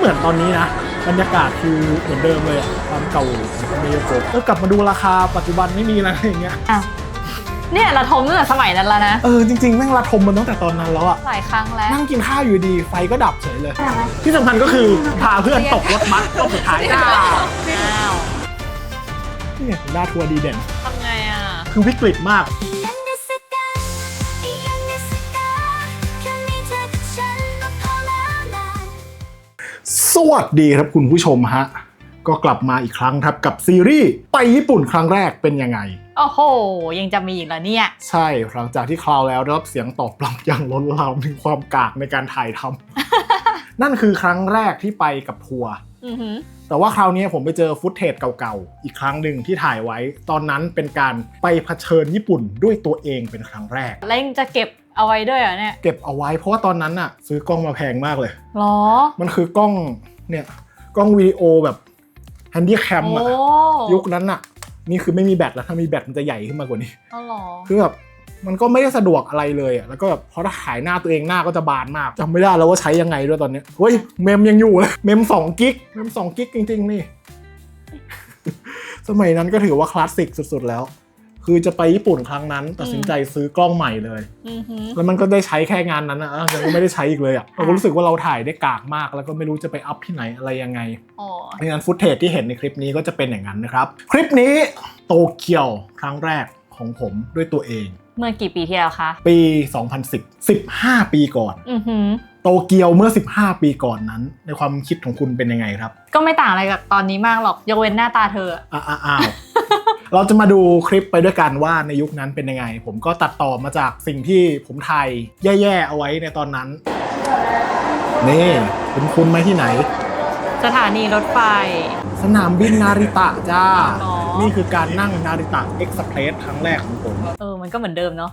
เหมือนตอนนี้นะ บรรยากาศคือเหมือนเดิมเลยอะความเก่าของเมโยโกะก็กลับมาดูราคาปัจจุบันไม่มีแล้วอะไรอย่างเงี้ยอ้าวเนี่ยระทมตั้งแต่สมัยนั้นแล้วนะ เออจริงๆแม่งระทมมันตั้งแต่ตอนนั้นแล้วอะหลายครั้งแล้วนั่งกินข้าวอยู่ดีไฟก็ดับเฉยเลย ที่สำคัญก็คือพาเพื่อนตกรถบัสรอบสุดท้ายจ้าอ้าวนี่ไงด้าทัวร์ดีเด่นทำไงอะ คือวิกฤตมาก สวัสดีครับคุณผู้ชมฮะ ก็กลับมาอีกครั้งครับกับซีรีส์ไปญี่ปุ่นครั้งแรกเป็นยังไง โอ้โห ยังจะมีอีกเหรอเนี่ย ใช่หลังจากที่คราวแล้วได้รับเสียงตอบรับอย่างล้นหลามถึงความกากในการถ่ายทำ นั่นคือครั้งแรกที่ไปกับทัวร์อือหือแต่ว่าคราวนี้ผมไปเจอฟุตเทจเก่าๆ อีกครั้งหนึ่งที่ถ่ายไว้ ตอนนั้นเป็นการไปเผชิญญี่ปุ่นด้วยตัวเองเป็นครั้งแรก แล้วยังจะเก็บ เอาไว้ด้วยเหรอเนี่ย เก็บเอาไว้เพราะว่าตอนนั้นน่ะซื้อกล้องมาแพงมากเลย หรอ มันคือกล้องเนี่ยกล้องวิดีโอแบบแฮนดี้แคมโอ้อะยุคนั้นน่ะนี่คือไม่มีแบตแล้วถ้ามีแบตมันจะใหญ่ขึ้นมากกว่านี้ เอาหรอ คือแบบมันก็ไม่ได้สะดวกอะไรเลยอะแล้วก็แบบพอถ้าถ่ายหน้าตัวเองหน้าก็จะบานมากจำไม่ได้แล้วว่าใช้ยังไงด้วยตอนเนี้ยเฮ้ยเมมยังอยู่เลยเมมสองกิกเมมสองกิกจริงๆนี่ สมัยนั้นก็ถือว่าคลาสสิกสุดๆแล้ว คือจะไปญี่ปุ่นครั้งนั้นตัดสินใจซื้อกล้องใหม่เลย อือหือ แล้วมันก็ได้ใช้แค่งานนั้นนะแล้วยังก็ไม่ได้ใช้อีกเลยอะเราก็รู้สึกว่าเราถ่ายได้กากมาก แล้วก็ไม่รู้จะไปอัพที่ไหนอะไรยังไง อ๋อ เพราะฉะนั้นฟุตเทจที่เห็นในคลิปนี้ก็จะเป็นอย่างนั้นนะครับ คลิปนี้โตเกียวครั้งแรกของผมด้วยตัวเอง เมื่อกี่ปีที่แล้วคะ ปี 2010 15 ปีก่อน อือหือ โตเกียวเมื่อ 15 ปีก่อนนั้น ในความคิดของคุณเป็นยังไงครับก็ไม่ต่างอะไรกับตอนนี้มากหรอก ยกเว้นหน้าตาเธออะ อ่าอ้าว เราจะมาดูคลิปไปด้วยกันว่าในยุคนั้นเป็นยังไง ผมก็ตัดต่อมาจากสิ่งที่ผมถ่ายแย่ๆเอาไว้ในตอนนั้น นี่คุณคุณไหมที่ไหน สถานีรถไฟ สนามบินนาริตะจ้า อ๋อ นี่คือการนั่งนาริตะเอ็กซ์เพรสครั้งแรกของผม เออ มันก็เหมือนเดิมเนาะ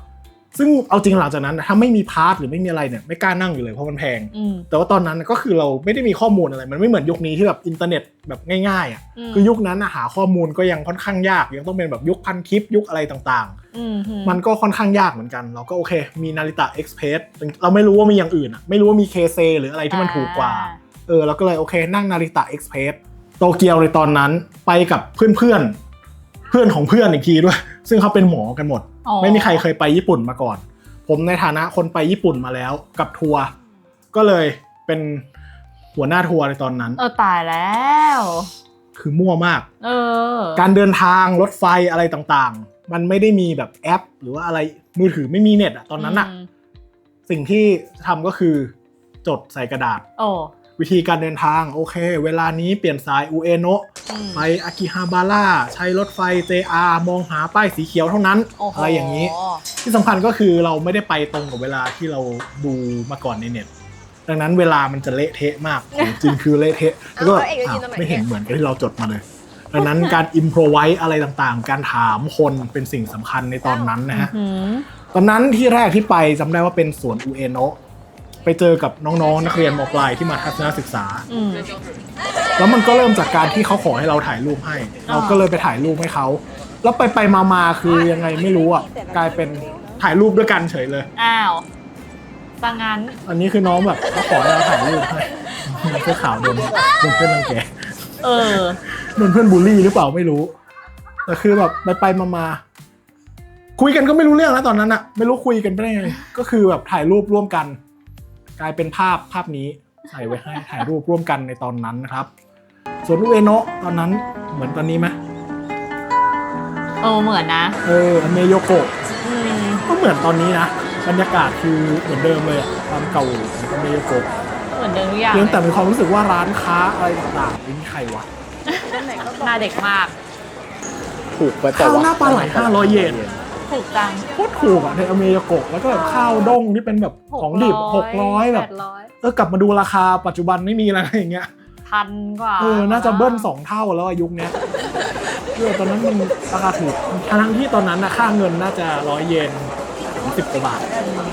ซึ่งเอาจริงหลังจากนั้นถ้าไม่มีพาร์ทหรือไม่มีอะไรเนี่ยไม่กล้านั่งอยู่เลยเพราะมันแพงอืมแต่ว่าตอนนั้นก็คือเราไม่ได้มีข้อมูลอะไร มันไม่เหมือนยุคนี้ที่แบบอินเทอร์เน็ตแบบง่ายๆอะมคือยุคนั้นน่ะหาข้อมูลก็ยังค่อนข้างยากยังต้องเป็นแบบยุคพันทิปยุคอะไรต่างอืมหือๆมันก็ค่อนข้างยากเหมือนกัน เราก็โอเค มีนาริตะเอ็กซ์เพรสเราไม่รู้ว่ามีอย่างอื่นอะไม่รู้ว่ามีเคเซหรืออะไรที่มันถูกกว่าอ่เออเราก็เลยโอเค นั่งนาริตะเอ็กซ์เพรสโตเกียวในตอนนั้นไปกับเพื่อนๆเพื่อนของเพื่อนอีกทีด้วย ซึ่งเขาเป็นหมอกันหมดอ๋อ ไม่มีใครเคยไปญี่ปุ่นมาก่อน ผมในฐานะคนไปญี่ปุ่นมาแล้วกับทัวร์ก็เลยเป็นหัวหน้าทัวร์ในตอนนั้น เออตายแล้ว คือมั่วมาก เออ การเดินทางรถไฟอะไรต่างๆ มันไม่ได้มีแบบแอป หรือว่าอะไรมือถือไม่มีเน็ตอะตอนนั้นอะมสิ่งที่ทำก็คือจดใส่กระดาษ โอ้ วิธีการเดินทางโอเค เวลานี้เปลี่ยนสายอุเอโนะอืมไปอากิฮาบาร่าใช้รถไฟ JR มองหาป้ายสีเขียวเท่านั้นโอ้โหอะไรอย่างนี้ ที่สำคัญก็คือเราไม่ได้ไปตรงกับเวลาที่เราดูมาก่อนในเน็ตดังนั้นเวลามันจะเละเทะมากของจริงคือเละเทะแล้วก็เอาเอกจะยืนตรงไหนอ้าวไม่เห็นเหมือนกับที่เราจดมาเลยดังนั้นการอิมพรไวส์อะไรต่างๆ การถามคนเป็นสิ่งสำคัญในตอนนั้นนะฮะอืมตอนนั้นที่แรกที่ไปจำได้ว่าเป็นสวนอุเอโนะ ไปเจอกับน้องๆนักเรียนมปลายที่มาทัศนศึกษา อืม แล้วมันก็เริ่มจากการที่เขาขอให้เราถ่ายรูปให้อ๋อเราก็เลยไปถ่ายรูปให้เขา แล้วไปไปมามาๆคือยังไงไม่รู้อะ กลายเป็นถ่ายรูปด้วยกันเฉยเลย อ้าวสังงั้น อันนี้คือน้องแบบเขาขอให้เราถ่ายรูปให้เสื้อขาวโดนโดนเพื่อนรังแกเออ โดนเพื่อนบูลลี่หรือเปล่าไม่รู้ แต่คือแบบไปไปมามาๆคุยกันก็ไม่รู้เรื่องนะตอนนั้นอะไม่รู้คุยกันไปได้ไง ก็คือแบบถ่ายรูปร่วมกัน กลายเป็นภาพภาพนี้ใส่ไว้ให้ถ่ายรูปร่วมกันในตอนนั้นนะครับ ส่วนอุเอโนะตอนนั้นเหมือนตอนนี้ไหมเออเหมือนนะ เอออเมโยโกะอืมก็เหมือนตอนนี้นะบรรยากาศคือเหมือนเดิมเลยอะความเก่าของอเมโยโกะเหมือนเดิมทุกอย่างเพียงแต่มีความรู้สึกว่าร้านค้าอะไรต่างๆไม่มีใครวะหน้าเด็กมาก ถูกไปแต่ข้าวว่าหน้าปลาไหล500เยน ถูกจัง โคตรถูกอะในอเมริกกแล้วก็แบบข้าวด้งที่เป็นแบบของดิบ600แบบแปดร้อยเออกลับมาดูราคาปัจจุบันไม่มีแล้วอะไรอย่างเงี้ยพันกว่าเออน่าจะเบิ้ลสองเท่าแล้วอะยุคเนี้ยเออตอนนั้นมันราคาถูกทั้งที่ตอนนั้นนะค่าเงินน่าจะร้อยเยนสิบกว่าบาท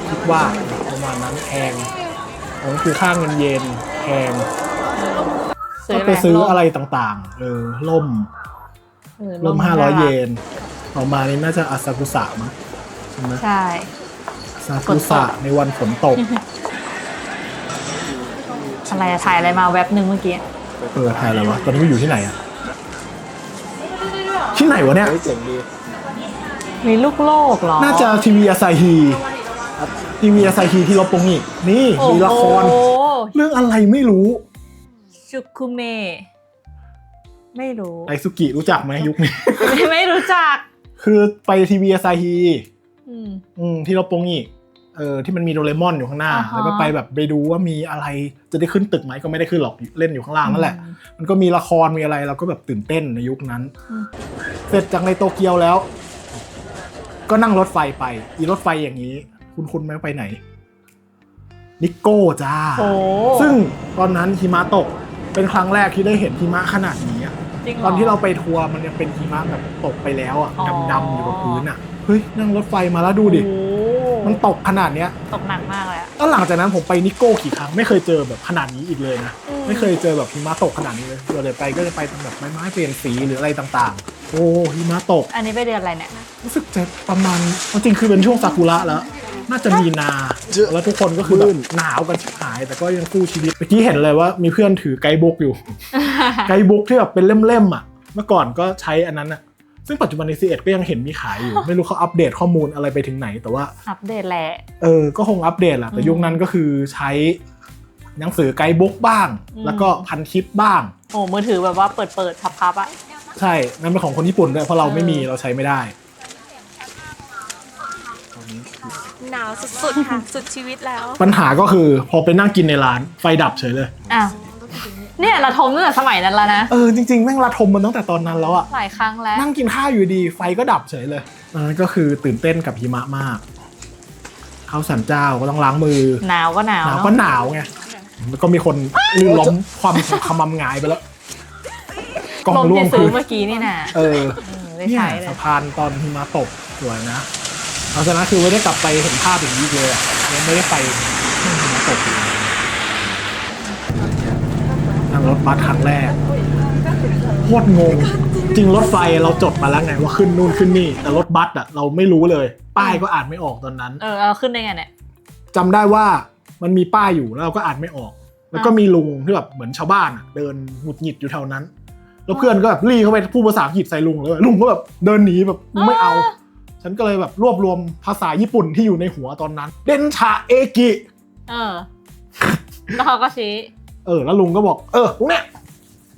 คิดว่าประมาณนั้นแพงนั่นคือค่าเงินเยนแพงก็ไปซื้ออะไรต่างๆเออล่มเออล่มห้าร้อยเยน ต่อมานี่น่าจะอาซากุสะมั้งใช่ไหมใช่ ซากุสะในวันฝนตก อะไรอะถ่ายอะไรมาแว็บหนึ่งเมื่อกี้ เออถ่ายอะไรวะ ตอนนี้มันอยู่ที่ไหนอะที่ไหนวะเนี่ย เฮ้ยเจ๋งดีมีลูกโลกเหรอ น่าจะทีวีอาซาฮีทีวีอาซาฮีที่เราปงอีก นี่โอ้มีละครโหเรื่องอะไรไม่รู้ชุคุเมะไม่รู้ ไอซุกิรู้จักไหมยุคนี้ ไม่รู้จัก คือไปทีวีอาซาฮีอืมอืมที่เราปงอีกเออที่มันมีโดเรมอนอยู่ข้างหน้าอ่าฮะแล้วก็ไปแบบไปดูว่ามีอะไรจะได้ขึ้นตึกไหมก็ไม่ได้ขึ้นหรอกเล่นอยู่ข้างล่างนั่นแหละ มันก็มีละครมีอะไรเราก็แบบตื่นเต้นในยุคนั้นอืมเสร็จจากในโตเกียวแล้ว ก็นั่งรถไฟไปอีรถไฟอย่างนี้ คุณคุณไหมไปไหน นิโก้จ้าโอ้ซึ่งตอนนั้นหิมะตกเป็นครั้งแรกที่ได้เห็นหิมะขนาดนี้อะ จริงหตอนที่เราไปทัวร์มันยังเป็นหิมะแบบตกไปแล้วอะอ๋อ ดำๆอยู่กับพื้นอะเฮ้ยนั่งรถไฟมาแล้วดูดิ โอ้มันตกขนาดเนี้ยตกหนักมากเลยอะแล้วหลังจากนั้นผมไปนิโก้กี่ครั้งไม่เคยเจอแบบขนาดนี้อีกเลยนะ อืม ไม่เคยเจอแบบหิมะตกขนาดนี้เลยเวลาไปก็จะไปตรงแบบไม้ไม้เปลี่ยนสีหรืออะไรต่างๆ โอ้หิมะตก อันนี้ไปเดือนอะไรเนี่ย รู้สึกจะประมาณเอาจริงคือเป็นช่วงซากุระแล้ว น่าจะมีนาแล้วทุกคนก็คือแบบหนาวกันชิบหาย แต่ก็ยังสู้ชีวิตเมื่อกี้เห็นเลยว่ามีเพื่อนถือไกด์บุ๊กอยู่ ไกด์บุ๊กที่แบบเป็นเล่มๆอะ เมื่อก่อนก็ใช้อันนั้นอะ ซึ่งปัจจุบันในซีเอ็ดก็ยังเห็นมีขายอยู่ ไม่รู้เขาอัปเดตข้อมูลอะไรไปถึงไหน แต่ว่าอัปเดตแหละ เออ ก็คงอัปเดตแหละ แต่อืมยุคนั้นก็คือใช้หนังสือไกด์บุ๊กบ้างอืมแล้วก็พันทิปบ้าง โอ้มือถือแบบว่าเปิดเปิดพับพับๆอะใช่ นั่นเป็นของคนญี่ปุ่นด้วย เพราะเราไม่มีเออเราใช้ไม่ได้หนาวสุดๆค่ะ สุดชีวิตแล้ว ปัญหาก็คือพอไปนั่งกินในร้านไฟดับเฉยเลย อ้าว เนี่ยเราทมตั้งแต่สมัยนั้นแล้วนะ เออจริงๆแม่งระทมมันตั้งแต่ตอนนั้นแล้วอะหลายครั้งแล้ว นั่งกินข้าวอยู่ดีไฟก็ดับเฉยเลยตอนนั้นก็คือตื่นเต้นกับหิมะมาก เข้าสันเจ้าก็ต้องล้างมือ หนาวก็หนาวหนาวเนก็อะหนาวไงแล้วก็มีคนลื่นล้มความขมำงายไปแล้วกล้องลมร่วที่งซื้พื้อนเมื่อกี้นี่นะเอออืมได้เนี่ยใช้เลสะยพานตอนหิมะตกสวยนะหลังจากนั้นคือไม่ได้กลับไปเห็นภาพอย่างนี้อีกเลยอะยังไม่ได้ไปช่วงหิมะตกอีกนั่ง รถบัสครั้งแรกโคตรงง จริงรถไฟเราจดมาแล้วไงว่าขึ้นนู่นขึ้นนี่ แต่รถบัสอะเราไม่รู้เลย ป้ายก็อ่านไม่ออกตอนนั้นเออเอาขึ้นได้ไงเนี่ยจำได้ว่ามันมีป้ายอยู่แล้วเราก็อ่านไม่ออก แล้วก็อ่ามีมีลุงที่แบบเหมือนชาวบ้านอะเดินหงุดหงิดอยู่แถวนั้น แล้วเพื่อนก็แบบรีเข้าไปพูดภาษาอังกฤษใส่ลุงเลยลุงก็แบบเดินหนีแบบกูไม่เอา ฉันก็เลยแบบรวบรวมภาษาญี่ปุ่นที่อยู่ในหัวตอนนั้น เดนชาเอกิเออแล้วเขาก็ชี้ เออ แล้วลุงก็บอก เออตรงเนี้ย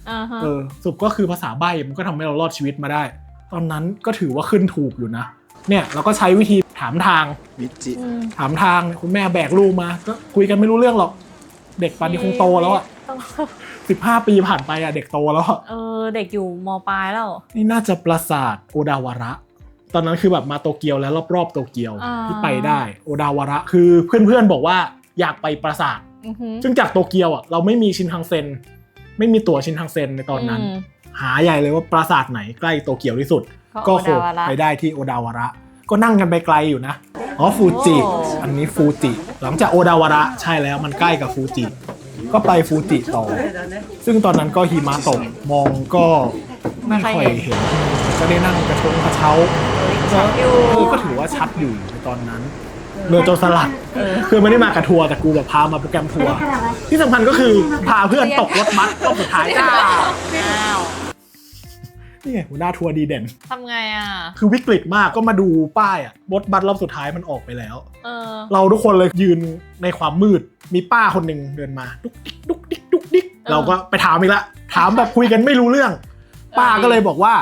เออฮะเออสรุปก็คือภาษาใบ้มันก็ทำให้เรารอดชีวิตมาได้ ตอนนั้นก็ถือว่าขึ้นถูกอยู่นะ เนี่ยเราก็ใช้วิธีถามทาง วิจิมถามทางคุณแม่แบกลูกมา ก็คุยกันไม่รู้เรื่องหรอก เด็กปานนี้คงโตแล้วอะต้องสิบห้าปีผ่านไปอะเด็กโตแล้วอะเออ เด็กอยู่มปลายแล้ว นี่น่าจะปราสาทโอดาวาระ ตอนนั้นคือแบบมาโตเกียวแล้วรอบๆโตเกียวอ่า ที่ไปได้ โอดาวาระคือเพื่อนๆบอกว่าอยากไปปราสาทอือหือ ซึ่งจากโตเกียวอะเราไม่มีชินคังเซ็น ไม่มีตั๋วชินคังเซ็นในตอนนั้นมหาใหญ่เลยว่าปราสาทไหนใกล้โตเกียวที่สุด ก็ก็โคโอดาวาระไปได้ที่โอดาวาระ ก็นั่งกันไปไกลอยู่นะอ๋อฟูจิโอ้อันนี้ฟูจิ หลังจากโอดาวาระใช่แล้วมันใกล้กับฟูจิ ก็ไปฟูจิต่อ ซึ่งตอนนั้นก็หิมะตกมองก็ไม่ค่อยเห็น ก็ได้นั่งกระชงกระเช้าชัดอยู่เออก็ถือว่าชัดอยู่ในตอนนั้น เรือโจรสลัด คือไม่ได้มากับทัวร์แต่กูแบบพามาโปรแกรมทัวร์ที่สำคัญก็คือพาเพื่อนตกรถบัสรอบสุดท้ายจ้าอ้าวนี่ไงหัวหน้าทัวร์ดีเด่น ทำไงอะ คือวิกฤตมากก็มาดูป้ายอะรถบัสรอบสุดท้ายมันออกไปแล้ว เออ เราทุกคนเลยยืนในความมืด มีป้าคนหนึ่งเดินมา ดุกดิกดุกดิกดุกดิกเออเราก็ไปถามอีกละ ถามแบบคุยกันไม่รู้เรื่อง ป้าก็เลยบอกว่า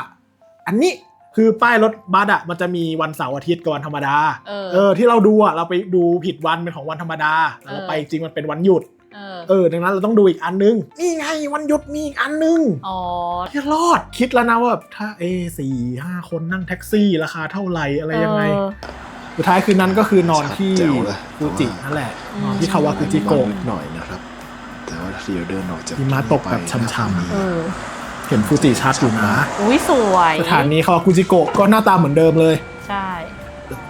อันนี้ คือป้ายรถบัสอะมันจะมีวันเสาร์อาทิตย์กับวันธรรมดาเออเออที่เราดูอะเราไปดูผิดวันเป็นของวันธรรมดาแต่เราเออ ไปจริงมันเป็นวันหยุด เออเออดังนั้นเราต้องดูอีกอันนึง นี่ไงวันหยุดมีอีกอันนึงอ๋อที่รอดคิดแล้วนะว่าแบบถ้าเอสี่ห้าคนนั่งแท็กซี่ราคาเท่าไหร่อะไรยังไง เออ สุดท้ายคืนนั้นก็คือนอนที่แจ๋วเลย ฟูจินั่นแหละอืม นอนที่คาวากุจิโกะ นิดหน่อยนะครับ แต่ว่าเดี๋ยวเดินออกจากหิมะตกแบบช่ำๆ เออ เห็นฟูจิชัดอยู่นะอุ้ยสวยสถานีคาวากุจิโกะก็หน้าตาเหมือนเดิมเลย ใช่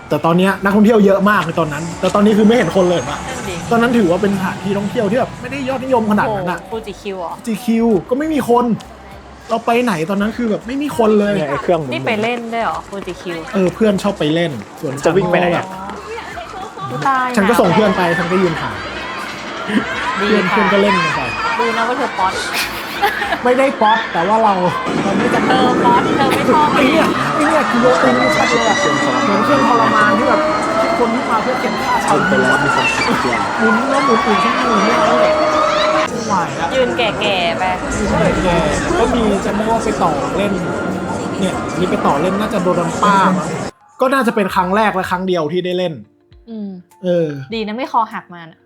แต่ตอนเนี้ยนักท่องเที่ยวเยอะมากในตอนนั้น แต่ตอนนี้คือไม่เห็นคนเลยปะนั่นดิตอนนั้นถือว่าเป็นสถานที่ท่องเที่ยวที่แบบไม่ได้ยอดนิยมขนาดนั้นอะฟูจิคิวเหรอ GQ ก็ไม่มีคน เราไปไหนตอนนั้นคือแบบไม่มีคนเลยเนี่ยไอ้เครื่องหมุนนี่ไปเล่นได้วยเหรอฟูจิคิวเออเพื่อนชอบไปเล่น ส่วนจะวิ่งไปไหนอะแบบตายฉันก็ส่งเพื่อนไปฉันก็ยืนถ่ายดีเพื่อนเพื่อนค่ะก็เล่นกันไปดูนะว่าเธอป๊อต ไม่ได้ป๊อตแต่ว่าเราเราไม่จำเธอป๊อตเธอไม่ชอบไอ้เนี่ยไอ้เนี่ยกิโลตีนนี่ชัดเลยอะเหมือนเครื่องทรมานที่แบบคิดคนที่มาเพื่อเก็บค่าชเช่านไปแล้วมีความสุขอย่างหมุนแล้วหมุนอีกชั่วโมงไม่เอาเลยไม่ไหวอะยืนแก่ๆไปแก่ๆก็มีจำได้ว่าไปต่อเล่น เนี่ยมีไปต่อเล่นน่าจะโดนป้ามั้งก็น่าจะเป็นครั้งแรกและครั้งเดียวที่ได้เล่น อืมเออ ดีนะไม่คอหักมานะ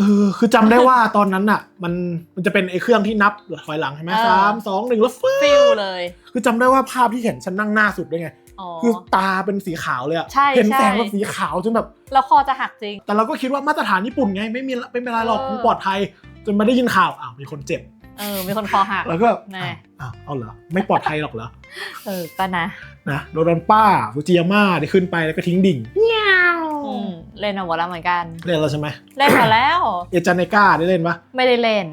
เออคือจำได้ว่าตอนนั้นอะ มันมันจะเป็นไอ้เครื่องที่นับถอยหลังใช่ไหมเออ สามสองหนึ่งแล้วฟื้ฟิลเลย คือจำได้ว่าภาพที่เห็นฉันนั่งหน้าสุดด้วยไง อ๋อ คือตาเป็นสีขาวเลยอะใช่เห็นใช่ แสงแบบสีขาวจนแบบ แล้วคอจะหักจริง แต่เราก็คิดว่ามาตรฐานญี่ปุ่นไงไม่มีไม่เป็นไรหรอกเออ คงปลอดภัย จนมาได้ยินข่าวอ้าวมีคนเจ็บ เออ มีคนคอหัก แล้วก็แน่ อ้าวอ้าวเอาเหรอไม่ปลอดภัยหรอกเหรอเออก็นะ นะโดนป้าฟูจิยาม่าได้ขึ้นไปแล้วก็ทิ้งดิ่ง อืมเล่นมาหมดแล้วเหมือนกัน เล่นแล้วใช่ไหมเล่นมาแล้ว เอจาเนก้าได้เล่นปะไม่ได้เล่น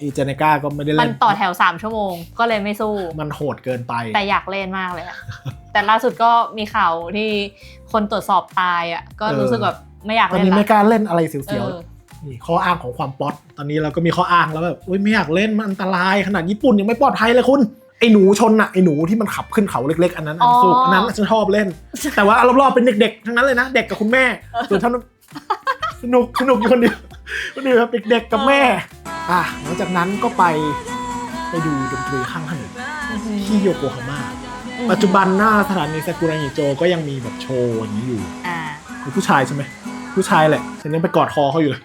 เอจาเนก้าก็ไม่ได้มัเล่นนต่อแถวสามชั่วโมง ก็เลยไม่สู้ มันโหดเกินไป แต่อยากเล่นมากเลยอะแต่ล่าสุดก็มีข่าวที่คนตรวจสอบตายอะ ก็รู้สึกแบบไม่อยากตอนเล่นนี้ละไม่กล้าเล่นอะไรเสีเอยวอๆนี่ข้ออ้างของความป๊อตตอนนี้เราก็มีข้ออ้างแล้วแบบอุ้ยไม่อยากเล่นมันอันตรายขนาดญี่ปุ่นยังไม่ปลอดภัยเลยคุณ ไอ้หนูชนอะไอ้หนูที่มันขับขึ้นเขาเล็กๆ อันนั้นอันสุกอันนั้นฉันชอบเล่น แต่ว่ารอบๆเป็นเด็กๆทั้งนั้นเลยนะ เด็กกับคุณแม่ส่วนท่านสนุกสนุกอยู่คนเดียวคนเดียวครับเด็กๆกับแม่อะหลังจากนั้นก็ไปไปดูดนตรีข้างถนนที่โยโกฮาม่าปัจจุบันหน้าสถานีซากุระงิโจก็ยังมีแบบโชว์อย่างนี้อยู่อ่าเป็นผู้ชายใช่ไหมผู้ชายแหละฉันยังไปกอดคอเขาอยู่เลย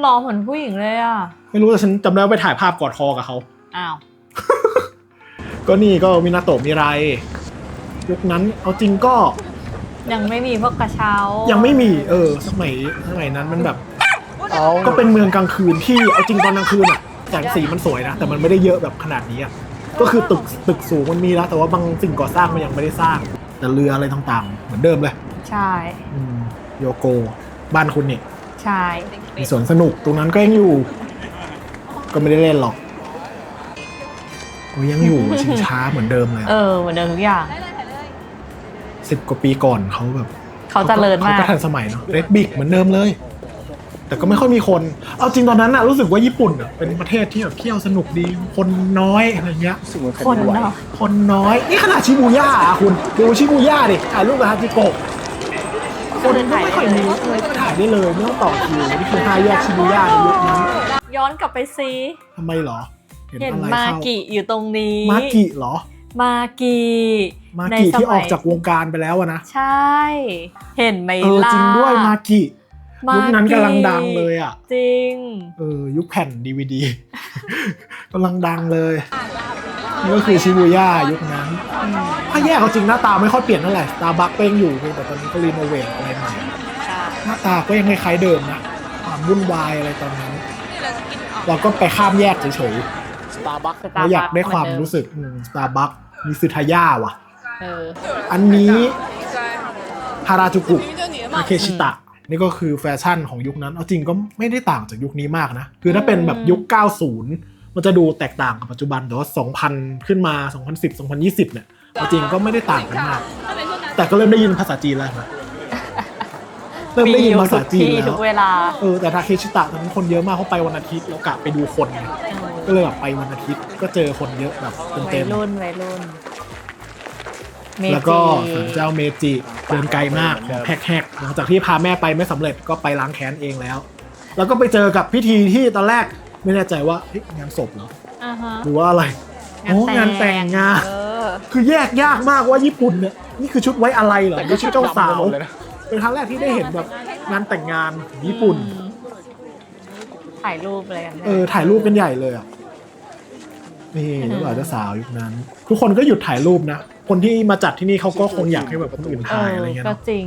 หล่อเหมือนผู้หญิงเลยอะ ไม่รู้แต่ฉันจำได้ว่าไปถ่ายภาพกอดคอกับเขาอ้าว ก็นี่ก็มินาโตะมิไรยุคนั้นเอาจริงก็ยังไม่มีพวกกระเช้า ยัยังไม่มีเออสมัยสมัยนั้นมันแบบก็เป็นเมืองกลางคืนที่เอาจริงตอนกลางคืนอะแสงสีมันสวยนะ แต่มันไม่ได้เยอะแบบขนาดนี้อะก็คือตึกตึกสูงมันมีแล้วแต่ว่าบางสิ่งก่อสร้างมันยังไม่ได้สร้าง แต่เรืออะไรต่างๆ เหมือนเดิมเลยใช่อืมโยโกบ้านคุณนี่ ใช่มีสวนสนุกตรงนั้นก็ยังอยู่ ก็ไม่ได้เล่นหรอกโอ้ ยยังอยู่ชิงช้าเหมือนเดิมเลยเออเหมือนเดิมทุกอย่างสิบกว่าปีก่อนเขาแบบเขาเจริญมากเขาก็ทันสมัยเนาะเรดบิกเหมือนเดิมเลย แต่ก็ไม่ค่อยมีคน เอาจริงตอนนั้นอะรู้สึกว่าญี่ปุ่นอะเป็นประเทศที่แบบเที่ยวสนุกดีคนน้อยอะไรเงี้ยรู้สึกเหมือนคนแผ่นดินไหวเนาะคนน้อยนี่ขนาดชิบูย่าอะคุณดูชิบูย่าดิถ่ายรูปกับฮาจิโกะคนก็ไม่ค่อยมีเลยก็ถ่ายได้เลยไม่ต้องต่อคิวนี่คือห้าแยกชิบูย่าในยุคนั้นย้อนกลับไปซิทำไมเหรอ เห็นอะไรมาเข้กิอยู่ตรงนี้ มากิเหรอ มากิมาในกิสที่อมัอยกจากวงการไปแล้วอะนะ ใช่ เห็นไหมเออล่ะจริงด้วยมากิมายุคนั้นกิกำลังดังเลยอะจริง เออ ยุคแผ่นดีวดีกำลังดังเลยนี่ก็คือชิบูย่ายุคนั้น ถ้าแยกเอาจริงหน้าตาไม่ค่อยเปลี่ยนเท่าไหร่ตาบักก็ยังอยู่เพียงแต่ตอนนี้ก็รีโนเวทอะไรใหม่ใช่หน้าตาก็ยังคล้ายๆเดิมนะความวุ่นวายอะไรตอนนั้น เราก็ไปข้ามแยกเฉยส ตาร์บัคๆเราอยากได้ความรู้สึกสตาร์บัคมีซึทายาว่ะ เออ อันนี้ฮาราจูกุอาเคชิตะ นี่ก็คือแฟชั่นของยุคนั้น เอาจริงก็ไม่ได้ต่างจากยุคนี้มากนะ คือถ้าเป็นแบบยุค 90 มันจะดูแตกต่างกับปัจจุบันแต่ว่า 2000 ขึ้นมา 2010 2020 เนี่ยเอาจริงก็ไม่ได้ต่างกันมาก แต่ก็เริ่มได้ยินภาษาจีนแล้วนะเริ่มได้ยินภาษาจีนมีอยู่ทุกที่แล้ทุวกเวลา เออ แต่ทาเคชิตะตอนนั้นคนเยอะมากเขาไปวันอาทิตย์แล้วกะไปดูคนไง ก็เลยแบบไปวันอาทิตย์ก็เจอคนเยอะแบบวัเต็ยมรุ่นวัยรุ่นเมๆแล้วก็จิศาลเจ้าเมจิเดินไกลมากแฮกๆหลังจากที่พาแม่ไปไม่สำเร็จก็ไปล้างแค้นเองแล้ว แล้วก็ไปเจอกับพิธีที่ตอนแรกไม่แน่ใจว่าเฮ้ยงานศพเหรออ่าฮะหรือว่าอะไรโอ้งานแต่งงาน เออคือแยกยากมากว่าญี่ปุ่นเนี่ยนี่คือชุดไว้อะไรเหรอนี่ชุดเจ้าสาว เลยนะเป็นครั้งแรกที่ได้เห็นแบบงานแต่งงานของญี่ปุ่น อืมถ่ายรูปอะไรกันนี่ยเออถ่ายรูปกันใหญ่เลยอะ นี่เจ้าบ่าวเจ้าสาวยุคนั้น ทุกคนก็หยุดถ่ายรูปนะ คนที่มาจัดที่นี่เขาก็คงอยากให้แบบคนอื่นถ่ายอะไรเงี้ยก็เนาะจริง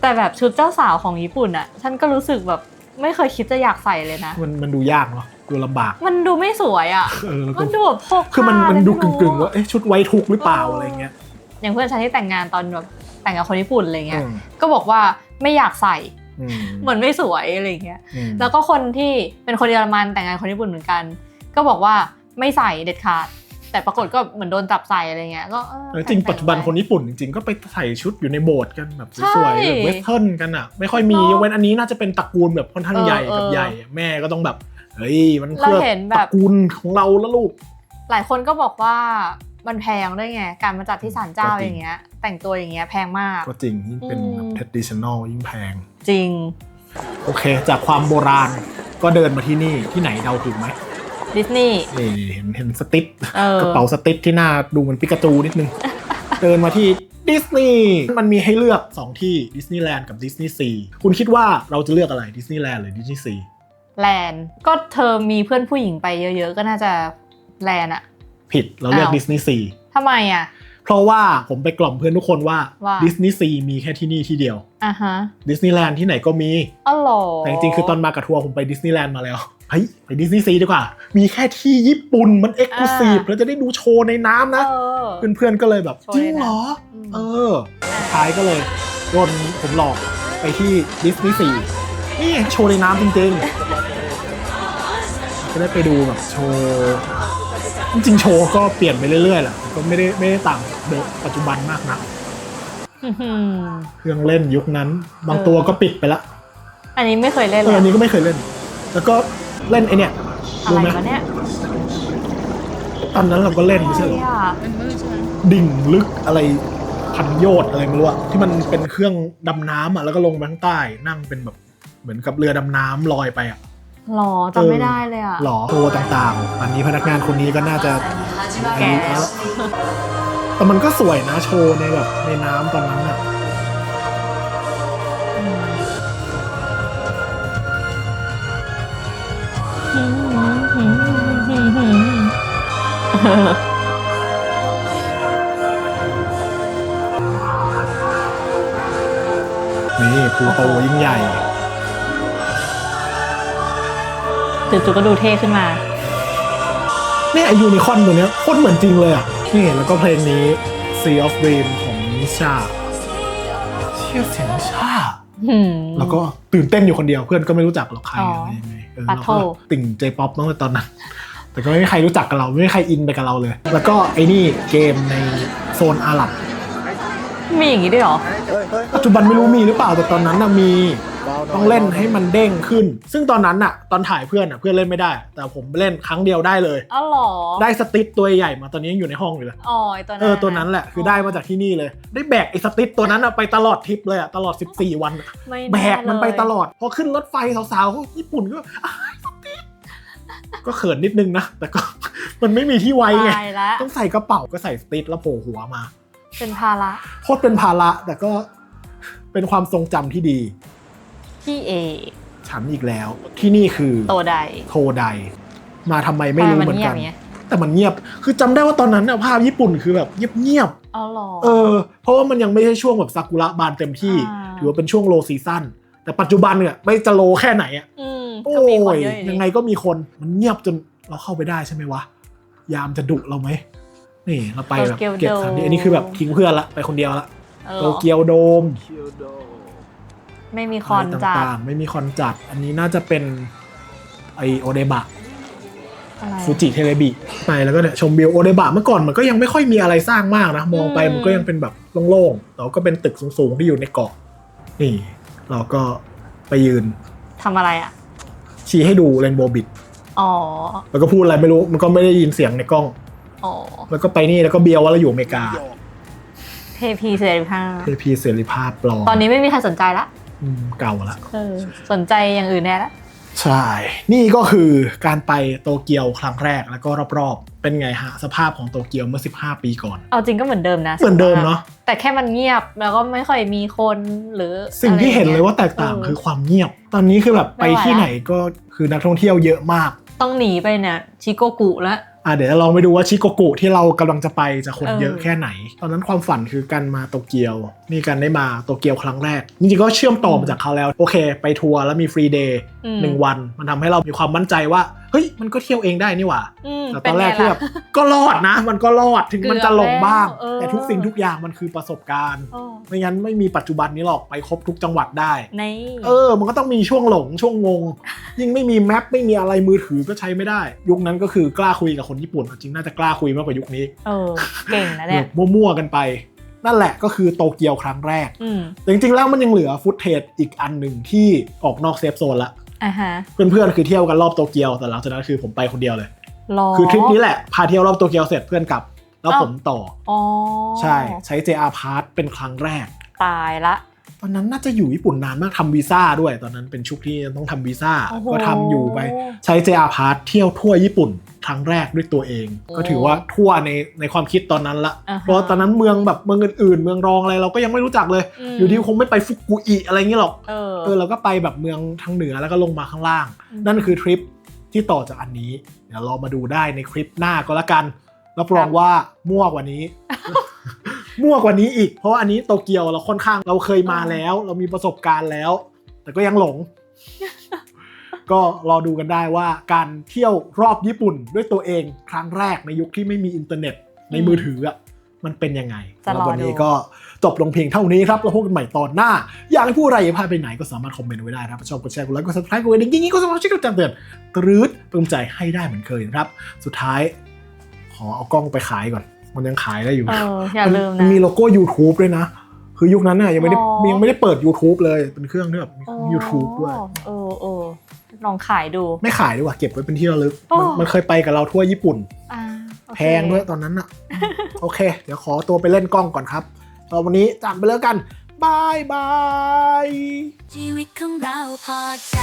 แต่แบบชุดเจ้าสาวของญี่ปุ่นอะฉันก็รู้สึกแบบไม่เคยคิดจะอยากใส่เลยนะ มันมันดูยากเนาะดูลำบาก มันดูไม่สวยอะเออแล้วก็มันดูแบบพกคือมันผ้ามันดูไรู้กึ่งๆว่าเอ๊ะชุดไว้ทุกข์หรือเปล่าอะไรเงี้ยอย่างเพื่อนฉันที่แต่งงานตอนแบบแต่งกับคนญี่ปุ่นอะไรเงี้ย อืมก็บอกว่าไม่อยากใส่ อืมเหมือนไม่สวยอะไรเงี้ย อืมแล้วก็คนที่เป็นคนเยอรมันแต่งงานคนญี่ปุ่นเหมือนกัน ก็บอกว่า ไม่ใส่เด็ดขาด แต่ปรากฏก็เหมือนโดนจับใส่อะไรเงี้ยก็เออเออจริงแต่ปัจจุบันไปคนญี่ปุ่นจริงๆก็ไปใส่ชุดอยู่ในโบสถ์กันแบบสใช่วยๆแบบเวสเทิร์นกันอะ ไม่ค่อยมีเนอะยกเว้นอันนี้น่าจะเป็นตระกูลแบบค่อนข้างเออใหญ่กับเออใหญ่อะแม่ก็ต้องแบบเฮ้ยมันเราเพื่อเห็นแบตระบกูลของเราแล้วลูก หลายคนก็บอกว่ามันแพงด้วยไง การมาจัดที่ศาลเจ้าก็จริงอย่างเงี้ย แต่งตัวอย่างเงี้ยแพงมาก ก็จริงยิ่งเป็นอืมแบบ traditional ยิ่งแพง จริง โอเค จากความโบราณก็เดินมาที่นี่ที่ไหนเดาถูกไหม ดิสนีย์ นี่เห็นเห็นสติ๊ดเออ กระเป๋าสติ๊ดที่หน้าดูเหมือนปิกาจูนิดนึง เดินมาที่ดิสนีย์มันมีให้เลือก 2 ที่ดิสนีย์แลนด์กับดิสนีย์ซีคุณคิดว่าเราจะเลือกอะไรดิสนีย์แลนด์หรือดิสนีย์ซีแลนด์ก็เธอมีเพื่อนผู้หญิงไปเยอะๆ ก็น่าจะแลนด์อะ ผิดเราเลือกอ้าว ดิสนีย์ซีทำไมอะเพราะว่าผมไปกล่อมเพื่อนทุกคนว่าว่า ดิสนีย์ซีมีแค่ที่นี่ที่เดียวอะฮะดิสนีย์แลนด์ที่ไหนก็มี อ๋อเหรอแต่จริงๆคือตอนมากับทัวร์ผมไปดิสนีย์แลนด์มาแล้ว เฮ้ยไปดิสนีย์ซีดีกว่า มีแค่ที่ญี่ปุ่นมันเอ็กซ์คลูซีฟเราจะได้ดูโชว์ในน้ำนะเออเพื่อนๆก็เลยแบบโชว์จริงในน้ำเหรออืมเออท้ายก็เลยโดนผมหลอกไปที่ดิสนีย์ซีนี่โชว์ในน้ำจริงๆ ก็ได้ไปดูแบบโชว์จริงๆโชว์ก็เปลี่ยนไปเรื่อยๆแหละก็ไม่ได้ไม่ได้ต่างเดิมปัจจุบันมากนะอื้อหือเครื่องเล่นยุคนั้น บางตัวก็ปิดไปละ อันนี้ไม่เคยเล่นเอเลอยอันนี้ก็ไม่เคยเล่น แล้วก็ เล่นไอเนี่ยอะรู้ไรไหมวะเนี่ยตอนนั้นเราก็เล่นไม่ใช่เหรอ อะไรอะดิ่งลึกอะไรพันโยชน์อะไรไม่รู้อะที่มันเป็นเครื่องดำน้ำอะแล้วก็ลงไปข้างใต้นั่งเป็นแบบเหมือนกับเรือดำน้ำลอยไปอะหรอจำไม่ได้เลยอะหลอโทรต่างๆ อันนี้พนักงานคนนี้ก็น่าจะอาแก่ยุแล้วแต่มันก็สวยนะโชว์ในแบบในน้ำตอนนั้นอะ นี่ภูโตยิ่งใหญ่ จู่ๆก็ดูเท่ขึ้นมา เนี่ยไอยูนิคอร์นตัวเนี้ยโคตรเหมือนจริงเลยอะ นี่แล้วก็เพลงนี้ Sea of Dream ของนิชาเชื่อเสียงนิชาหืมแล้วก็ตื่นเต้นอยู่คนเดียวเพื่อนก็ไม่รู้จักหรอกใครอ๋อออะไรยังไงเออปะเราโถก็ติ่งเจป๊อปตั้งแต่ตอนนั้น แต่ก็ไม่มีใครรู้จักกับเรา ไม่มีใครอินไปกับเราเลย แล้วก็ไอ้นี่เกมในโซนอาหรับ มีอย่างนี้ด้วยเหรอ ปัจจุบันไม่รู้มีหรือเปล่าแต่ตอนนั้นน่ะมีต้องเล่นให้มันเด้งขึ้น ซึ่งตอนนั้นน่ะตอนถ่ายเพื่อนน่ะเพื่อนเล่นไม่ได้ แต่ผมเล่นครั้งเดียวได้เลย อ๋อเหรอ ได้สติ๊กตัวใหญ่มาตอนนี้ยังอยู่ในห้องอยู่เลย อ๋อไอตัวนั้นเออตัวนั้นแหละคือได้มาจากที่นี่เลย ได้แบกไอ้สติ๊กตัวนั้นอะไปตลอดทริปเลยอะตลอด 14 วันอะไม่แบกมันไปตลอดอดพอขึ้นรถไฟสาวๆเขาญี่ปุ่นก็อ้ายสติ๊ก ก็เขินนิดนึงนะ แต่ก็มันไม่มีที่ไว้ไง ตายแล้วต้องใส่กระเป๋าก็ใส่สติ๊กแล้วโผล่หัวมาเป็นภาระโคตรเป็นภาระ แต่ก็เป็นความทรงจำที่ดี พี่เอฉันอีกแล้ว ที่นี่คือโตใดโทไดมาทำไมไม่รู้ทำเหมือนกันเงียบแต่มันเงียบ คือจำได้ว่าตอนนั้นน่ะภาพญี่ปุ่นคือแบบเงียบๆอ๋อเหรอเออ เพราะว่ามันยังไม่ใช่ช่วงแบบซากุระบานเต็มที่ อ่า ถือว่าเป็นช่วงโลซีซั่นแต่ปัจจุบันเนี่ยไม่จะโลแค่ไหนอะอืมโอ้ ก็มีคนยเยอะอยู่ยังไงนี่ก็มีคนมันเงียบจนเราเข้าไปได้ใช่ไหมวะ ยามจะดุเราไหมนี่เราไปแบบเก็บสถานที่อันนี้คือแบบทิ้งเพื่อนละไปคนเดียวละเออโตเกียวโดม ไม่มีคอนอะไรจัดต่างๆไม่มีคอนจัด อันนี้น่าจะเป็นไอโอเดบะอะไรฟูจิเทเลบิไปแล้วก็เนี่ยชมวิวโอเดบะเมื่อก่อนมันก็ยังไม่ค่อยมีอะไรสร้างมากนะ มองไปมันก็ยังเป็นแบบโล่งๆแต่ว่าก็เป็นตึกสูงๆที่อยู่ในเกาะนี่ เราก็ไปยืนทำอะไรอะ ชี้ให้ดูเรนโบว์บิดอ๋อ แล้วก็พูดอะไรไม่รู้มันก็ไม่ได้ยินเสียงในกล้อง อ๋อ แล้วก็ไปนี่แล้วก็เบียวว่าเราอยู่อเมริกา เทพีเสรีภาพ เทพีเสรีภาพปลอมตอนนี้ไม่มีใครสนใจละอืมเก่าละเออสนใจอย่างอื่นแน่ละ ใช่ นี่ก็คือการไปโตเกียวครั้งแรกแล้วก็รอบๆ เป็นไงฮะ สภาพของโตเกียวเมื่อ 15 ปีก่อน เอาจริงก็เหมือนเดิมนะเหมือนเดิมเนอะแต่แค่มันเงียบแล้วก็ไม่ค่อยมีคนหรือสิ่งที่เห็นเลยว่าแตกะไรต่างเงี้ยคือความเงียบ ตอนนี้คือแบบไปไม่ไหวที่ละไหนก็คือนักท่องเที่ยวเยอะมาก ต้องหนีไปเนี่ยชิโกกุแล้วอะเดี๋ยวเราลองไปดูว่าชิโกกุที่เรากำลังจะไปจะคนเออเยอะแค่ไหน ตอนนั้นความฝันคือการมาโตเกียว นี่การได้มาโตเกียวครั้งแรกจริงๆก็เชื่อมต่อมาจากเขาวแล้ว โอเค ไปทัวร์แล้วมีฟรีเดย์อืมหนึ่งวัน มันทำให้เรามีความมั่นใจว่า เฮ้ยมันก็เที่ยวเองได้นี่หว่าอืมแต่ตอนแรกเป็ที่ไงแบล่ะบก็รอดนะ มันก็รอดถึงมันจะหลงบ้างเกือบแล้วเออแต่ทุกสิ่งทุกอย่างมันคือประสบการณ์โอ้ไม่งั้นไม่มีปัจจุบันนี้หรอกไปครบทุกจังหวัดได้ในเออ มันก็ต้องมีช่วงหลงช่วงงง ยิ่งไม่มีแมปไม่มีอะไรมือถือก็ใช้ไม่ได้ ยุคนั้นก็คือกล้าคุยกับคนญี่ปุ่นจริงน่าจะกล้าคุยมากกว่ายุคนี้เออเก่งนะแบเนี่ยบมั่วๆกันไปนั่นแหละก็คือโตเกียวครั้งแรกอืมแต่จริงๆ แล้วมันยังเหลือฟุตเทจอีกอันหนึ่งที่ออกนอกเซฟโซนละ อ่าฮะเพื่อนๆคือเที่ยวกันรอบโตเกียวแต่หลังจากนั้นคือผมไปคนเดียวเลย รอ คือทริปนี้แหละพาเที่ยวรอบโตเกียวเสร็จเพื่อนกลับ แล้วอ้าว ผมต่อ อ๋อใช่ใช้ JR Pass เป็นครั้งแรก ตายละ ตอนนั้นน่าจะอยู่ญี่ปุ่นนานมากทำวีซ่าด้วย ตอนนั้นเป็นชุกที่ต้องทำวีซ่าโอ้โห ก็ทำอยู่ไปใช้ JR Pass เที่ยวทั่วญี่ปุ่นครั้งแรกด้วยตัวเองโอ้ก็ถือว่าทั่วในในความคิดตอนนั้นละอ่าฮะ เพราะตอนนั้นเมืองแบบเมืองอื่นๆ เมืองรองอะไรเราก็ยังไม่รู้จักเลยอืมอยู่ดีคงไม่ไปฟุกุอิอะไรเงี้ยหรอก เออ เออเราก็ไปแบบเมืองทางเหนือแล้วก็ลงมาข้างล่าง อืมนั่นคือทริปที่ต่อจากอันนี้ เดี๋ยวเรามาดูได้ในคลิปหน้าก็แล้วกัน รับรองว่ามั่วกว่านี้ มั่วกว่านี้อีก เพราะว่าอันนี้โตเกียวเราค่อนข้างเราเคยมาแล้ว เรามีประสบการณ์แล้ว แต่ก็ยังหลง ก็รอดูกันได้ว่าการเที่ยวรอบญี่ปุ่นด้วยตัวเองครั้งแรกในยุคที่ไม่มีอินเทอร์เน็ตในมือถืออะมันเป็นยังไงจะรอแล้ววันนี้ก็จบลงเพียงเท่านี้ครับ แล้วพบกันใหม่ตอนหน้า อยากให้ผู้อะไรอย่าพลาดไปไหนก็สามารถคอมเมนต์ไว้ได้นะครับชอบกดแชร์กดไลค์กด subscribe กดกระดิ่งยิ่งๆก็สามารถช่วยกันแจ้งเตือนตรืดเพิ่มใจให้ได้เหมือนเคยนะครับ สุดท้าย ขอเอากล้องไปขายก่อน มันยังขายได้อยู่เอออย่าลืมมันนะ มีโลโก้ YouTube ด้วยนะ คือยุคนั้นน่ะยังไม่ได้อ๋อ ยังไม่ได้เปิด YouTube เลย เป็นเครื่องที่แบบมีอ๋อ YouTube ด้วย เออเออลองขายดู ไม่ขายดีกว่าเก็บไว้เป็นที่ระลึกอ๋อมันมันเคยไปกับเราทั่วญี่ปุ่น อ่าโอเค แพงด้วยตอนนั้นอะโอเค เดี๋ยวขอตัวไปเล่นกล้องก่อนครับตอนวันนี้จากไปแล้วกันบายบาย ชีวิตของเราพอใจ